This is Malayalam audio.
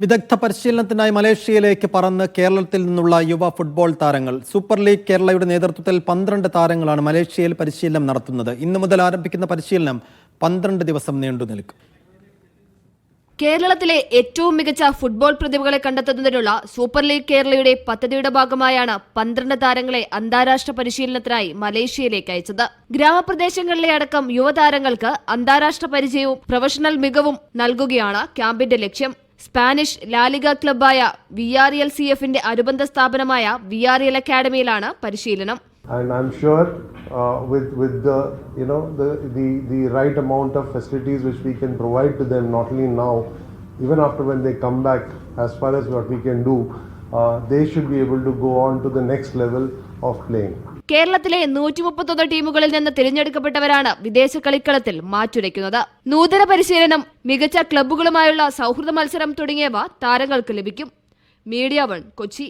വിദഗ്ധ പരിശീലനത്തിനായി മലേഷ്യയിലേക്ക് പറന്ന് കേരളത്തിൽ നിന്നുള്ള യുവ ഫുട്ബോൾ താരങ്ങൾ. സൂപ്പർ ലീഗ് കേരളയുടെ നേതൃത്വത്തിൽ പന്ത്രണ്ട് താരങ്ങളാണ് മലേഷ്യയിൽ പരിശീലനം നടത്തുന്നത്. ഇന്നു മുതൽ ആരംഭിക്കുന്ന പരിശീലനം പന്ത്രണ്ട് ദിവസം നീണ്ടു നിൽക്കും. കേരളത്തിലെ ഏറ്റവും മികച്ച ഫുട്ബോൾ പ്രതിഭകളെ കണ്ടെത്തുന്നതിനുള്ള സൂപ്പർ ലീഗ് കേരളയുടെ പദ്ധതിയുടെ ഭാഗമായാണ് പന്ത്രണ്ട് താരങ്ങളെ അന്താരാഷ്ട്ര പരിശീലനത്തിനായി മലേഷ്യയിലേക്ക് അയച്ചത്. ഗ്രാമപ്രദേശങ്ങളിലെ അടക്കം യുവതാരങ്ങൾക്ക് അന്താരാഷ്ട്ര പരിചയവും പ്രൊഫഷണൽ മികവും നൽകുകയാണ് ക്യാമ്പിന്റെ ലക്ഷ്യം. സ്പാനിഷ് ലാലിഗ ക്ലബായ വി ആർ എൽ സി എഫിന്റെ അനുബന്ധ സ്ഥാപനമായ വി ആർ എൽ അക്കാദമിയിലാണ് പരിശീലനം and I'm sure uh, with with the you know the, the the right amount of facilities which we can provide to them not only now even after when they come back as far as what we can do uh, they should be able to go on to the next level of playing കേരളത്തിലെ നൂറ്റി മുപ്പത്തൊന്ന് ടീമുകളിൽ നിന്ന് തിരഞ്ഞെടുക്കപ്പെട്ടവരാണ് വിദേശ കളിക്കളത്തിൽ മാറ്റുരയ്ക്കുന്നത്. നൂതന പരിശീലനം മികച്ച ക്ലബ്ബുകളുമായുള്ള സൗഹൃദ മത്സരം തുടങ്ങിയവ താരങ്ങൾക്ക് ലഭിക്കും. Media One Kochi.